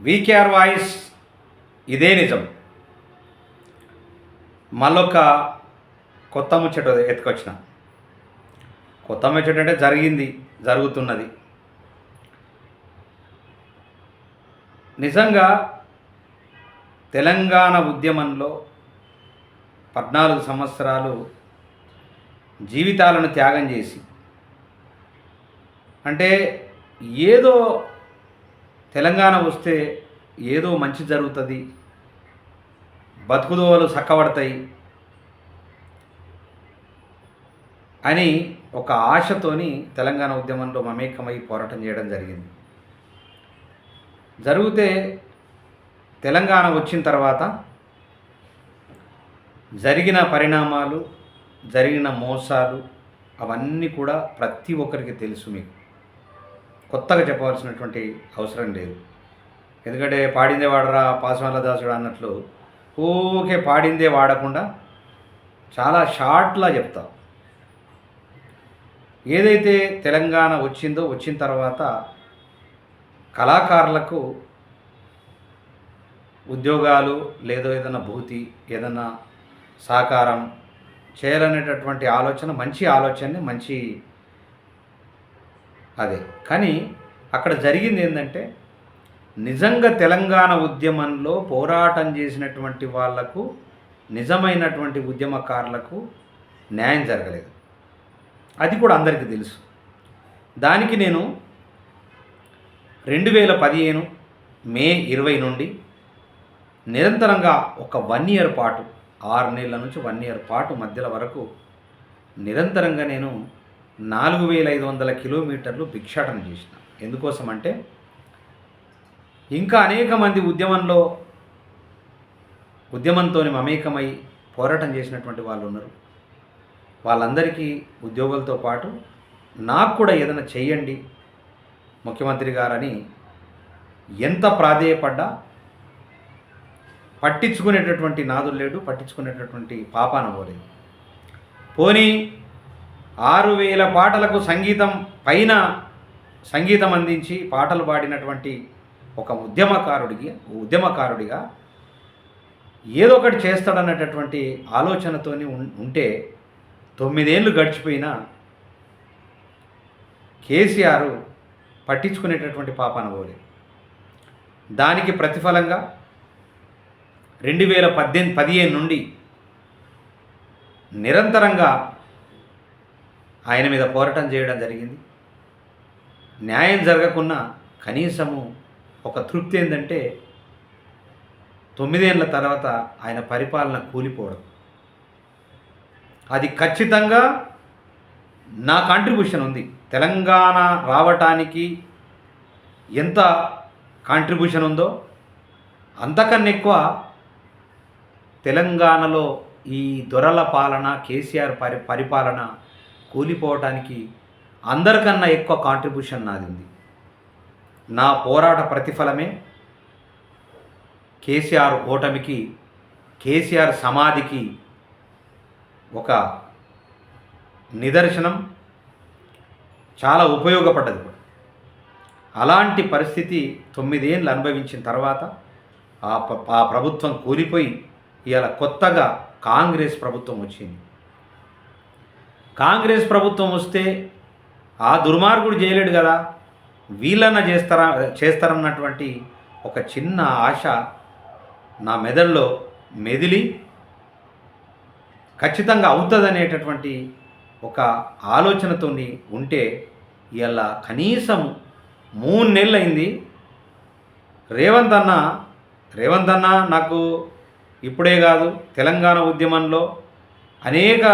VKR voice ఇదే నిజం. మళ్ళొక కొత్త ముచ్చట ఎత్తుకొచ్చిన. కొత్త ముచ్చట అంటే జరిగింది జరుగుతున్నది. నిజంగా తెలంగాణ ఉద్యమంలో పద్నాలుగు సంవత్సరాలు జీవితాలను త్యాగం చేసి అంటే ఏదో తెలంగాణ వస్తే ఏదో మంచి జరుగుతుంది. బతుకుదోవలు చక్కబడతాయి అని ఒక ఆశతోని తెలంగాణ ఉద్యమంలో మమేకమై పోరాటం చేయడం జరిగింది. జరిగితే తెలంగాణ వచ్చిన తర్వాత జరిగిన పరిణామాలు జరిగిన మోసాలు అవన్నీ కూడా ప్రతి ఒక్కరికి తెలుసు మీకు. కొత్తగా చెప్పవలసినటువంటి అవసరం లేదు. ఎందుకంటే పాడిందే వాడరా పాసమల్ల దాసుడు అన్నట్లు ఊకే పాడిందే వాడకుండా చాలా షార్ట్లా చెప్తా. ఏదైతే తెలంగాణ వచ్చిందో వచ్చిన తర్వాత కళాకారులకు ఉద్యోగాలు లేదో ఏదైనా భూతి ఏదైనా సహకారం చేయాలనేటటువంటి ఆలోచన మంచి ఆలోచనని మంచి అదే. కానీ అక్కడ జరిగింది ఏంటంటే నిజంగా తెలంగాణ ఉద్యమంలో పోరాటం చేసినటువంటి వాళ్ళకు నిజమైనటువంటి ఉద్యమకారులకు న్యాయం జరగలేదు. అది కూడా అందరికీ తెలుసు. దానికి నేను రెండు వేల పదిహేను మే ఇరవై నుండి నిరంతరంగా ఒక వన్ ఇయర్ పాటు ఆరు నెలల నుంచి వన్ ఇయర్ పాటు మధ్యల వరకు నిరంతరంగా నేను నాలుగు వేల ఐదు వందల కిలోమీటర్లు భిక్షాటన చేసిన. ఎందుకోసం అంటే ఇంకా అనేక మంది ఉద్యమంలో ఉద్యమంతో మమేకమై పోరాటం చేసినటువంటి వాళ్ళు ఉన్నారు. వాళ్ళందరికీ ఉద్యోగులతో పాటు నాకు కూడా ఏదైనా చెయ్యండి ముఖ్యమంత్రి గారని ఎంత ప్రాధేయపడ్డా పట్టించుకునేటటువంటి నాదులు లేడు పట్టించుకునేటటువంటి పాపాన పోలేదు. పోనీ ఆరు వేల పాటలకు సంగీతం పైన సంగీతం అందించి పాటలు పాడినటువంటి ఒక ఉద్యమకారుడికి ఉద్యమకారుడిగా ఏదో ఒకటి చేస్తాడన్నటటువంటి ఆలోచనతోని ఉం- ఉంటే తొమ్మిదేళ్ళు గడిచిపోయినా కేసీఆర్ పట్టించుకునేటటువంటి పాప అనుభవలేదు. దానికి ప్రతిఫలంగా రెండు వేల పద్దెనిమిది పదిహేను నుండి నిరంతరంగా ఆయన మీద పోరాటం చేయడం జరిగింది. న్యాయం జరగకున్నా కనీసము ఒక తృప్తి ఏంటంటే తొమ్మిదేళ్ళ తర్వాత ఆయన పరిపాలన కూలిపోవడం. అది ఖచ్చితంగా నా కాంట్రిబ్యూషన్ ఉంది. తెలంగాణ రావటానికి ఎంత కాంట్రిబ్యూషన్ ఉందో అంతకన్నా ఎక్కువ తెలంగాణలో ఈ దొరల పాలన కేసీఆర్ పరి పరిపాలన కూలిపోవటానికి అందరికన్నా ఎక్కువ కాంట్రిబ్యూషన్ నాది ఉంది. నా పోరాట ప్రతిఫలమే కేసీఆర్ ఓటమికి కేసీఆర్ సమాధికి ఒక నిదర్శనం. చాలా ఉపయోగపడ్డది. కూడా అలాంటి పరిస్థితి తొమ్మిదేళ్ళు అనుభవించిన తర్వాత ఆ ఆ ప్రభుత్వం కూలిపోయి ఇవాళ కొత్తగా కాంగ్రెస్ ప్రభుత్వం వచ్చింది. కాంగ్రెస్ ప్రభుత్వం వస్తే ఆ దుర్మార్గుడు చేయలేడు కదా. వీళ్ళన్న చేస్తారా చేస్తారన్నటువంటి ఒక చిన్న ఆశ నా మెదడులో మెదిలి ఖచ్చితంగా అవుతుందనేటటువంటి ఒక ఆలోచనతో ఉంటే ఇలా కనీసం మూడు నెలలు అయింది రేవంత్ అన్న రేవంత్ అన్న నాకు ఇప్పుడే కాదు తెలంగాణ ఉద్యమంలో అనేక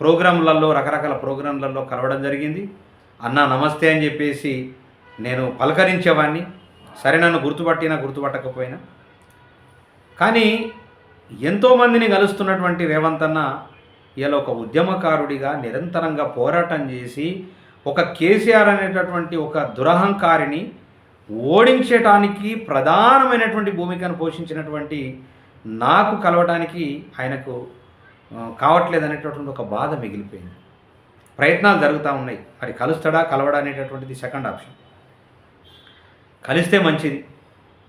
ప్రోగ్రాంలలో రకరకాల ప్రోగ్రాంలలో కలవడం జరిగింది. అన్న నమస్తే అని చెప్పేసి నేను పలకరించేవాడిని సరే నన్ను గుర్తుపట్టినా గుర్తుపట్టకపోయినా. కానీ ఎంతోమందిని కలుస్తున్నటువంటి రేవంత్ అన్న ఇలా ఒక ఉద్యమకారుడిగా నిరంతరంగా పోరాటం చేసి ఒక కేసీఆర్ అనేటటువంటి ఒక దురహంకారిని ఓడించటానికి ప్రధానమైనటువంటి భూమికను పోషించినటువంటి నాకు కలవడానికి ఆయనకు కావట్లేదు అనేటటువంటి ఒక బాధ మిగిలిపోయింది. ప్రయత్నాలు జరుగుతూ ఉన్నాయి. మరి కలుస్తాడా కలవడా అనేటటువంటిది సెకండ్ ఆప్షన్ కలిస్తే మంచిది.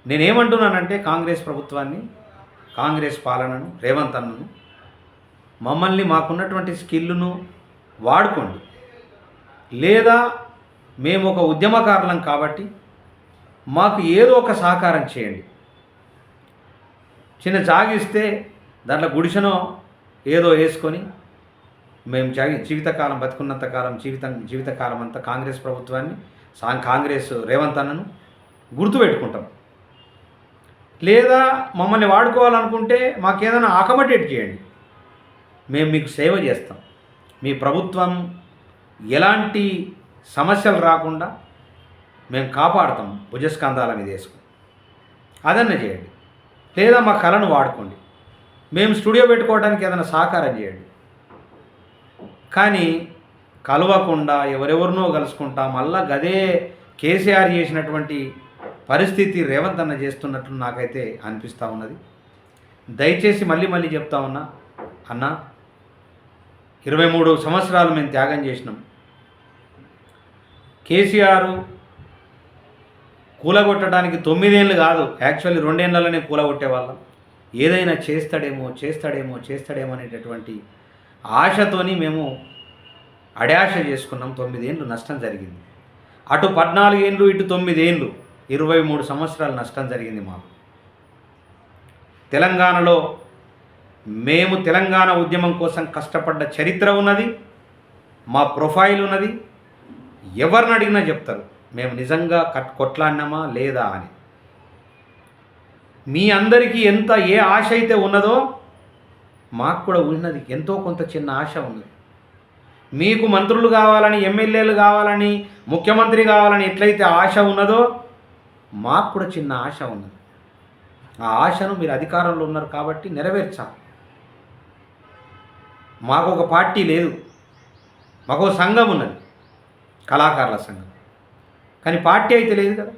నేనేమంటున్నానంటే కాంగ్రెస్ ప్రభుత్వాన్ని కాంగ్రెస్ పాలనను రేవంత్ అన్నను మమ్మల్ని మాకున్నటువంటి స్కిల్ను వాడుకోండి. లేదా మేము ఒక ఉద్యమకారులం కాబట్టి మాకు ఏదో ఒక సహకారం చేయండి. చిన్న జాగిస్తే దాంట్లో గుడిసెనో ఏదో వేసుకొని మేము జీవితకాలం బతుకున్నంతకాలం జీవితం జీవితకాలం అంతా కాంగ్రెస్ ప్రభుత్వాన్ని సా కాంగ్రెస్ రేవంత్ అన్నను గుర్తుపెట్టుకుంటాం. లేదా మమ్మల్ని వాడుకోవాలనుకుంటే మాకు ఏదైనా చేయండి. మేము మీకు సేవ చేస్తాం. మీ ప్రభుత్వం ఎలాంటి సమస్యలు రాకుండా మేము కాపాడుతాం. భుజస్కంధాల మీద వేసుకుని. అదన్న చేయండి. లేదా మా కళను వాడుకోండి. మేము స్టూడియో పెట్టుకోవడానికి ఏదైనా సహకారం చేయండి. కానీ కలవకుండా ఎవరెవరినో కలుసుకుంటా మళ్ళా గదే కేసీఆర్ చేసినటువంటి పరిస్థితి రేవంత్ అన్న చేస్తున్నట్లు నాకైతే అనిపిస్తూ ఉన్నది. దయచేసి మళ్ళీ మళ్ళీ చెప్తా ఉన్నా అన్న ఇరవై మూడు సంవత్సరాలు మేము త్యాగం చేసినాం. కేసీఆర్ కూలగొట్టడానికి తొమ్మిదేళ్ళు కాదు యాక్చువల్లీ రెండేళ్ళలోనే కూలగొట్టేవాళ్ళం. ఏదైనా చేస్తాడేమో చేస్తాడేమో చేస్తాడేమో అనేటటువంటి ఆశతోని మేము అడాశ చేసుకున్నాం. తొమ్మిదేండ్లు నష్టం జరిగింది. అటు పద్నాలుగేండ్లు ఇటు తొమ్మిదేండ్లు ఇరవై మూడు సంవత్సరాలు నష్టం జరిగింది మాకు. తెలంగాణలో మేము తెలంగాణ ఉద్యమం కోసం కష్టపడ్డ చరిత్ర ఉన్నది మా ప్రొఫైల్ ఉన్నది. ఎవరిని అడిగినా చెప్తారు. మేము నిజంగా కట్ కొట్లాడినామా లేదా అని. మీ అందరికీ ఎంత ఏ ఆశ అయితే ఉన్నదో మాకు కూడా ఉన్నది ఎంతో కొంత చిన్న ఆశ ఉన్నది. మీకు మంత్రులు కావాలని ఎమ్మెల్యేలు కావాలని ముఖ్యమంత్రి కావాలని ఎట్లయితే ఆశ ఉన్నదో మాకు కూడా చిన్న ఆశ ఉన్నది. ఆ ఆశను మీరు అధికారంలో ఉన్నారు కాబట్టి నెరవేర్చాలి. మాకు ఒక పార్టీ లేదు. మాకు ఒక సంఘం ఉన్నది. కళాకారుల సంఘం. కానీ పార్టీ అయితే లేదు కదా.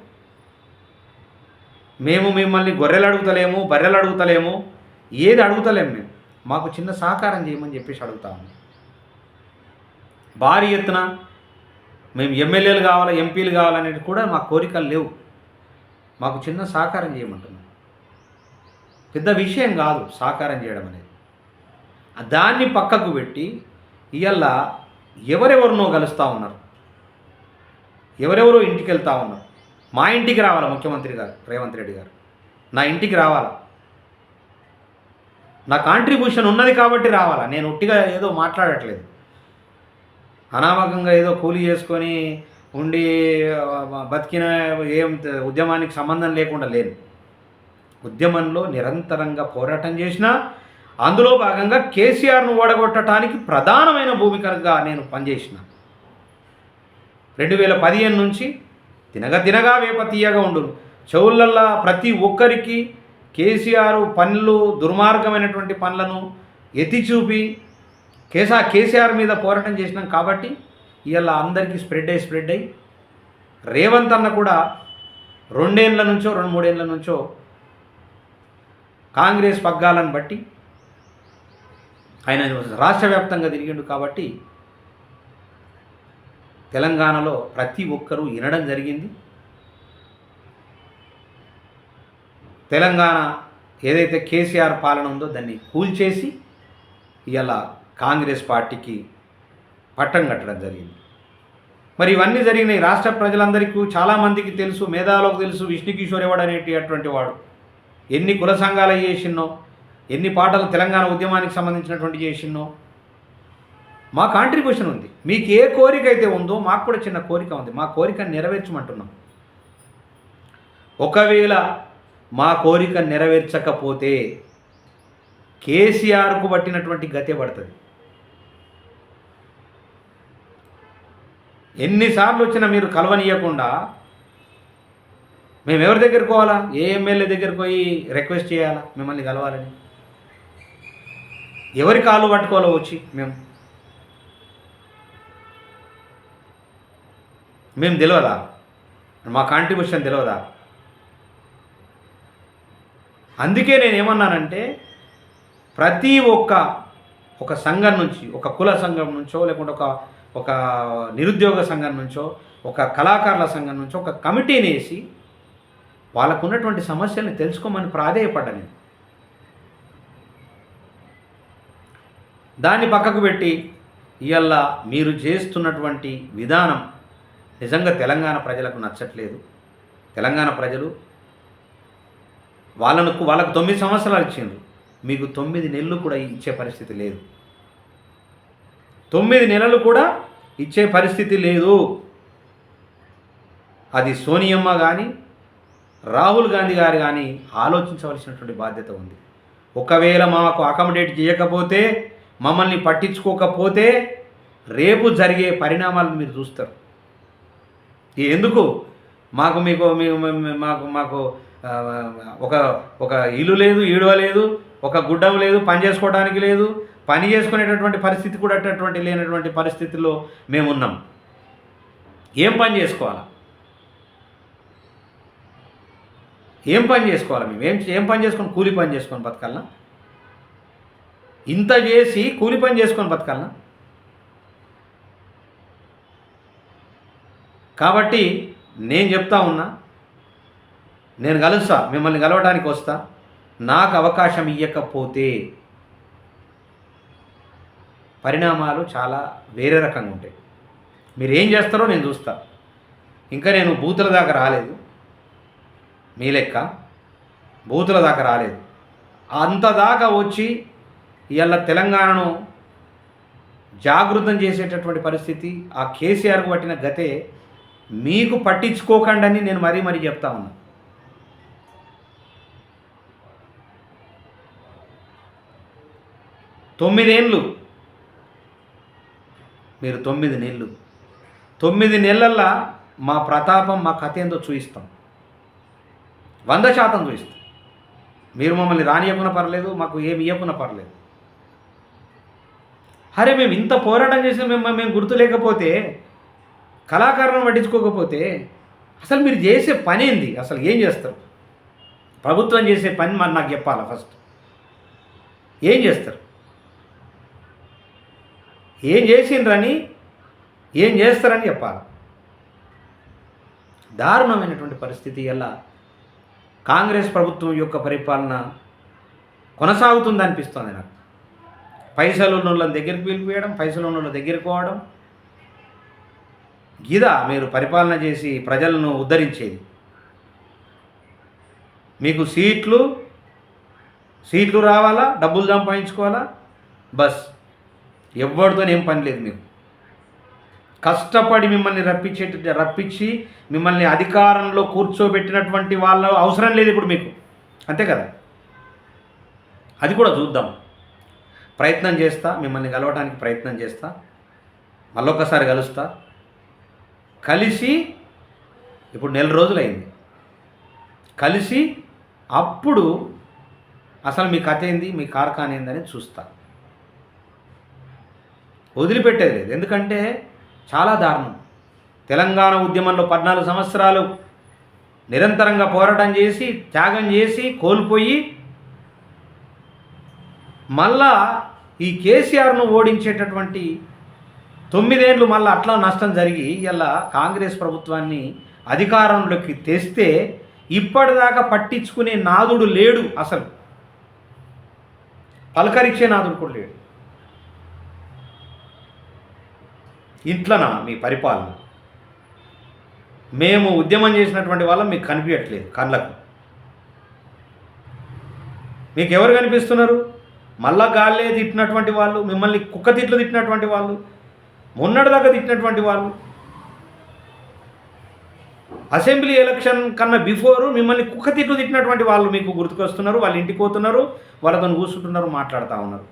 మేము మిమ్మల్ని గొర్రెలు అడుగుతలేము బర్రెలు అడుగుతలేము ఏది అడుగుతలేము మేము. మాకు చిన్న సహకారం చేయమని చెప్పేసి అడుగుతాము భారీ ఎత్తున మేము ఎమ్మెల్యేలు కావాలా ఎంపీలు కావాలనేది కూడా మా కోరికలు లేవు. మాకు చిన్న సహకారం చేయమంటున్నాం. పెద్ద విషయం కాదు సహకారం చేయడం అనేది. దాన్ని పక్కకు పెట్టి ఇవాళ ఎవరెవరినో కలుస్తూ ఉన్నారు. ఎవరెవరో ఇంటికి వెళ్తూ ఉన్నారు. మా ఇంటికి రావాలా ముఖ్యమంత్రి గారు రేవంత్ రెడ్డి గారు? నా ఇంటికి రావాలి? నా కాంట్రిబ్యూషన్ ఉన్నది కాబట్టి రావాలా? నేను ఉట్టిగా ఏదో మాట్లాడట్లేదు. అనామకంగా ఏదో కూలీ చేసుకొని ఉండి బతికిన ఏం ఉద్యమానికి సంబంధం లేకుండా లేను. ఉద్యమంలో నిరంతరంగా పోరాటం చేసిన అందులో భాగంగా కేసీఆర్ను ఓడగొట్టడానికి ప్రధానమైన భూమికగా నేను పనిచేసిన. రెండు వేల పదిహేను నుంచి తినగా తినగా వేప తీయగా ఉండును చెవులల్లా ప్రతి ఒక్కరికి కేసీఆర్ పనులు దుర్మార్గమైనటువంటి పనులను ఎత్తి చూపి కేసా కేసీఆర్ మీద పోరాటం చేసినాం కాబట్టి ఇవాళ అందరికీ స్ప్రెడ్ అయ్యి స్ప్రెడ్ అయ్యి రేవంత్ అన్న కూడా రెండేళ్ళ నుంచో రెండు మూడేళ్ళ నుంచో కాంగ్రెస్ పగ్గాలను బట్టి ఆయన రాష్ట్ర వ్యాప్తంగా తిరిగిండు కాబట్టి తెలంగాణలో ప్రతి ఒక్కరూ వినడం జరిగింది. తెలంగాణ ఏదైతే కేసీఆర్ పాలన ఉందో దాన్ని కూల్చేసి ఇలా కాంగ్రెస్ పార్టీకి పట్టం కట్టడం జరిగింది. మరి ఇవన్నీ జరిగినాయి. రాష్ట్ర ప్రజలందరికీ చాలామందికి తెలుసు మేధావులకు తెలుసు విష్ణుకిషోర్ ఎవడు అనేటటువంటి వాడు. ఎన్ని కుల సంఘాలు చేసినో ఎన్ని పాటలు తెలంగాణ ఉద్యమానికి సంబంధించినటువంటి చేసినో మా కాంట్రిబ్యూషన్ ఉంది. మీకు ఏ కోరిక అయితే ఉందో మాకు కూడా చిన్న కోరిక ఉంది. మా కోరికను నెరవేర్చమంటున్నాం. ఒకవేళ మా కోరిక నెరవేర్చకపోతే కేసీఆర్కు పట్టినటువంటి గతే పడుతుంది. ఎన్నిసార్లు వచ్చినా మీరు కలవనీయకుండా మేము ఎవరి దగ్గరికి పోవాలా? ఏ ఎమ్మెల్యే దగ్గరికి పోయి రిక్వెస్ట్ చేయాలా? మిమ్మల్ని కలవాలని? ఎవరి కాళ్ళు పట్టుకోవాలో వచ్చి మేము? మేము తెలియదా మా కాంట్రిబ్యూషన్ తెలియదా అందుకే నేను ఏమన్నానంటే ప్రతి ఒక్క ఒక సంఘం నుంచి ఒక కుల సంఘం నుంచో లేకుంటే ఒక ఒక నిరుద్యోగ సంఘం నుంచో ఒక కళాకారుల సంఘం నుంచో ఒక కమిటీని వేసి వాళ్ళకు ఉన్నటువంటి సమస్యల్ని తెలుసుకోమని ప్రాధేయపడ్డా నేను. దాన్ని పక్కకు పెట్టి ఇవల్ల మీరు చేస్తున్నటువంటి విధానం నిజంగా తెలంగాణ ప్రజలకు నచ్చట్లేదు. తెలంగాణ ప్రజలు వాళ్ళను వాళ్ళకు తొమ్మిది సంవత్సరాలు ఇచ్చిండ్రు. మీకు తొమ్మిది నెలలు కూడా ఇచ్చే పరిస్థితి లేదు. తొమ్మిది నెలలు కూడా ఇచ్చే పరిస్థితి లేదు. అది సోనియమ్మ కానీ రాహుల్ గాంధీ గారు కానీ ఆలోచించవలసినటువంటి బాధ్యత ఉంది. ఒకవేళ మాకు అకామిడేట్ చేయకపోతే మమ్మల్ని పట్టించుకోకపోతే రేపు జరిగే పరిణామాలు మీరు చూస్తారు. ఎందుకు? మాకు మీకు మాకు మాకు ఒక ఒక ఇల్లు లేదు ఈడువ లేదు ఒక గుడ్డం లేదు పని చేసుకోవడానికి లేదు పని చేసుకునేటటువంటి పరిస్థితి కూడా అటువంటి లేనటువంటి పరిస్థితుల్లో మేము ఉన్నాం ఏం పని చేసుకోవాలా? ఏం పని చేసుకోవాలి మేము? ఏం ఏం పని చేసుకొని కూలి పని చేసుకొని బతకాలనా? ఇంత చేసి కూలి పని చేసుకొని బతకాలనా? కాబట్టి నేను చెప్తా ఉన్నా నేను కలుస్తా మిమ్మల్ని కలవడానికి వస్తా. నాకు అవకాశం ఇవ్వకపోతే పరిణామాలు చాలా వేరే రకంగా ఉంటాయి. మీరు ఏం చేస్తారో నేను చూస్తా. ఇంకా నేను బూతుల దాకా రాలేదు. మీ లెక్క. బూతుల దాకా రాలేదు. అంత దాకా వచ్చి ఇవాళ తెలంగాణను జాగృతం చేసేటటువంటి పరిస్థితి ఆ కేసీఆర్కు పట్టిన గతే మీకు పట్టించుకోకండి అని నేను మరీ మరీ చెప్తా ఉన్నా. తొమ్మిదేళ్ళు మీరు తొమ్మిది నెలలు. తొమ్మిది నెలల్లో మా ప్రతాపం మా కథ ఏందో చూపిస్తాం వంద శాతం చూపిస్తాం మీరు మమ్మల్ని రానియకున పర్లేదు మాకు ఏమి ఇవ్వకున్నా పర్లేదు. అరే మేము ఇంత పోరాటం చేసిన మేము మేము గుర్తులేకపోతే కళాకారులను పట్టించుకోకపోతే అసలు మీరు చేసే పని ఏంది? అసలు ఏం చేస్తారు? ప్రభుత్వం చేసే పని మరి నాకు చెప్పాలా ఫస్ట్ ఏం చేస్తారు? ఏం చేసిండ్రని ఏం చేస్తారని చెప్పాలి? దారుణమైనటువంటి పరిస్థితి ఎలా కాంగ్రెస్ ప్రభుత్వం యొక్క పరిపాలన కొనసాగుతుందనిపిస్తుంది నాకు. పైసలు ఉన్న దగ్గరికి పిలిపియడం పైసలు ఉన్న వాళ్ళ దగ్గరికి పోవడం గీత మీరు పరిపాలన చేసి ప్రజలను ఉద్ధరించేది. మీకు సీట్లు సీట్లు రావాలా? డబ్బులు సంపాదించుకోవాలా? బస్. ఎవరితో ఏం పని లేదు మీకు. కష్టపడి మిమ్మల్ని రప్పించే రప్పించి మిమ్మల్ని అధికారంలో కూర్చోబెట్టినటువంటి వాళ్ళ అవసరం లేదు ఇప్పుడు మీకు. అంతే కదా? అది కూడా చూద్దాం. ప్రయత్నం చేస్తా మిమ్మల్ని కలవడానికి ప్రయత్నం చేస్తా. మళ్ళొకసారి కలుస్తా. కలిసి ఇప్పుడు నెల రోజులైంది. కలిసి అప్పుడు అసలు మీ కథ ఏంది మీ కార్ఖాన ఏందని చూస్తా. వదిలిపెట్టేది లేదు. ఎందుకంటే చాలా దారుణం. తెలంగాణ ఉద్యమంలో పద్నాలుగు సంవత్సరాలు నిరంతరంగా పోరాటం చేసి త్యాగం చేసి కోల్పోయి మళ్ళా ఈ కేసీఆర్ను ఓడించేటటువంటి తొమ్మిదేండ్లు మళ్ళీ అట్లా నష్టం జరిగి ఇలా కాంగ్రెస్ ప్రభుత్వాన్ని అధికారంలోకి తెస్తే ఇప్పటిదాకా పట్టించుకునే నాదుడు లేడు అసలు. పలకరించే నాదుడు కూడా లేడు. ఇంట్లోనా మీ పరిపాలన? మేము ఉద్యమం చేసినటువంటి వాళ్ళం మీకు కనిపించట్లేదు కళ్ళకు. మీకు ఎవరు కనిపిస్తున్నారు? మళ్ళా గాల్లే తిట్టినటువంటి వాళ్ళు మిమ్మల్ని కుక్క తిట్లు తిట్టినటువంటి వాళ్ళు మొన్నటిదాకా తిట్టినటువంటి వాళ్ళు. అసెంబ్లీ ఎలక్షన్ కన్నా బిఫోరు మిమ్మల్ని కుక్క తిట్లు తిట్టినటువంటి వాళ్ళు మీకు గుర్తుకొస్తున్నారు వాళ్ళు ఇంటికి పోతున్నారు వాళ్ళతో కూర్చుంటున్నారు మాట్లాడుతూ ఉన్నారు.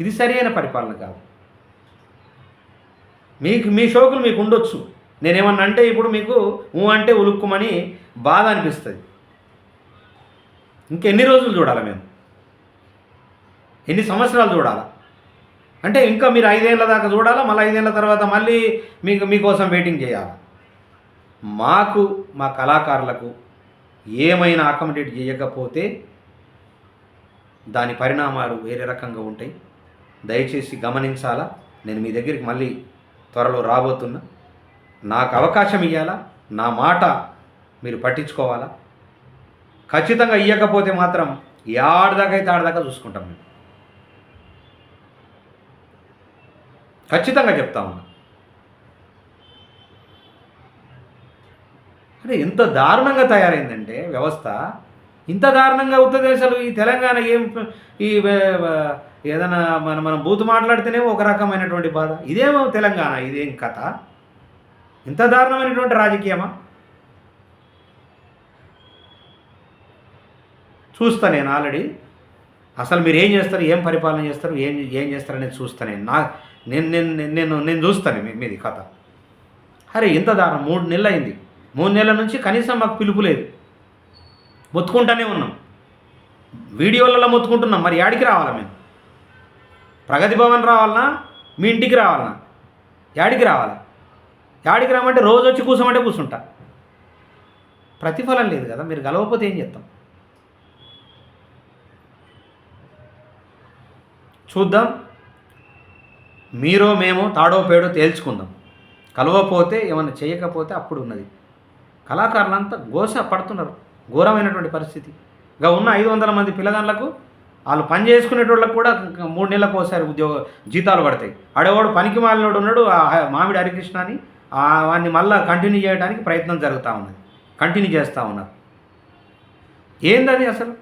ఇది సరైన పరిపాలన కాదు. మీకు మీ షోకులు మీకు ఉండొచ్చు. నేనేమన్నా అంటే ఇప్పుడు మీకు ఊ అంటే ఉలుక్కుమని బాధ అనిపిస్తుంది. ఇంకెన్ని రోజులు చూడాలి మేము? ఎన్ని సంవత్సరాలు చూడాలా? అంటే ఇంకా మీరు ఐదేళ్ళ దాకా చూడాలా? మళ్ళీ ఐదేళ్ళ తర్వాత మళ్ళీ మీకు మీకోసం వెయిటింగ్ చేయాలి? మాకు మా కళాకారులకు ఏమైనా అకామిడేట్ చేయకపోతే దాని పరిణామాలు వేరే రకంగా ఉంటాయి. దయచేసి గమనించాలా? నేను మీ దగ్గరికి మళ్ళీ త్వరలో రాబోతున్నా. నాకు అవకాశం ఇవ్వాలా నా మాట మీరు పట్టించుకోవాలా? ఖచ్చితంగా ఇవ్వకపోతే మాత్రం ఏడాదాకైతే ఆడదాకా చూసుకుంటాం మేము. ఖచ్చితంగా చెప్తా ఉన్నా. అంటే ఎంత దారుణంగా తయారైందంటే వ్యవస్థ. ఇంత దారుణంగా అవుతుంది అసలు ఈ తెలంగాణ ఏం ఈ ఏదైనా మనం మనం బూతు మాట్లాడితేనే ఒక రకమైనటువంటి బాధ. ఇదేమో తెలంగాణ ఇదేం కథ? ఇంత దారుణమైనటువంటి రాజకీయమా? చూస్తా నేను ఆల్రెడీ. అసలు మీరు ఏం చేస్తారు? ఏం పరిపాలన చేస్తారు? ఏం ఏం చేస్తారు అనేది చూస్తా నేను. నా నేను నేను నేను- నేను చూస్తాను మీ మీది కథ. అరే ఇంత దారుణం. మూడు నెలలు అయింది మూడు నెలల నుంచి కనీసం మాకు పిలుపు లేదు. మొత్తుకుంటానే ఉన్నాం. వీడియోలలో మొత్తుకుంటున్నాం. మరి యాడికి రావాలా మేము? ప్రగతి భవన్ రావాలనా? మీ ఇంటికి రావాలనా? యాడికి రావాలా? యాడికి రామంటే రోజు వచ్చి కూర్చోమంటే కూర్చుంటా. ప్రతిఫలం లేదు కదా. మీరు గలవకపోతే ఏం చేస్తాం? చూద్దాం. మీరో మేము తాడో పేడో తేల్చుకుందాం. కలవపోతే ఏమన్నా చేయకపోతే అప్పుడు ఉన్నది. కళాకారులంతా గోస పడుతున్నారు. ఘోరమైనటువంటి పరిస్థితి. ఇక ఉన్న ఐదు వందల మంది పిల్లగాళ్ళకు వాళ్ళు పని చేసుకునేటోళ్ళకు కూడా మూడు నెలలకు ఒకసారి ఉద్యోగ జీతాలు పడతాయి. ఆడేవాడు పనికి మాలినోడు ఉన్నాడు ఆ మామిడి హరికృష్ణ అని వాడిని మళ్ళీ కంటిన్యూ చేయడానికి ప్రయత్నం జరుగుతూ ఉన్నది. కంటిన్యూ చేస్తూ ఉన్నారు. ఏందది అసలు?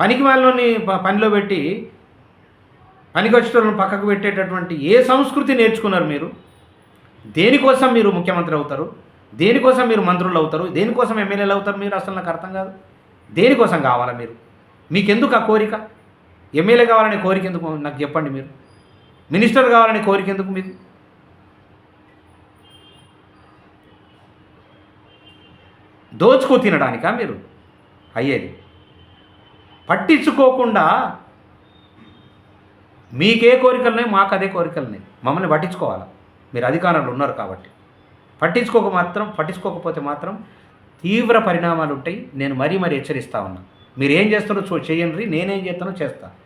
పనికి మాలినోని ప- పనిలో పెట్టి పనికొచ్చేటోళ్ళని పక్కకు పెట్టేటటువంటి ఏ సంస్కృతి నేర్చుకున్నారు మీరు? దేనికోసం మీరు ముఖ్యమంత్రి అవుతారు? దేనికోసం మీరు మంత్రులు అవుతారు? దేనికోసం ఎమ్మెల్యేలు అవుతారు మీరు? అసలు నాకు అర్థం కాదు. దేనికోసం కావాలా మీరు? మీకెందుకు ఆ కోరిక? ఎమ్మెల్యే కావాలనే కోరిక ఎందుకు? నాకు చెప్పండి మీరు. మినిస్టర్ కావాలనే కోరిక ఎందుకు మీకు? దోచుకు తినడానికా మీరు? అయ్యేది. పట్టించుకోకుండా మీకే కోరికలున్నాయి మాకు అదే కోరికలున్నాయి. మమ్మల్ని పట్టించుకోవాలి? మీరు అధికారంలో ఉన్నారు కాబట్టి. పట్టించుకోక మాత్రం పట్టించుకోకపోతే మాత్రం తీవ్ర పరిణామాలు ఉంటాయి నేను మరీ మరీ హెచ్చరిస్తా ఉన్నా. మీరు ఏం చేస్తారో చూ చేయండి నేనేం చేస్తానో చేస్తాను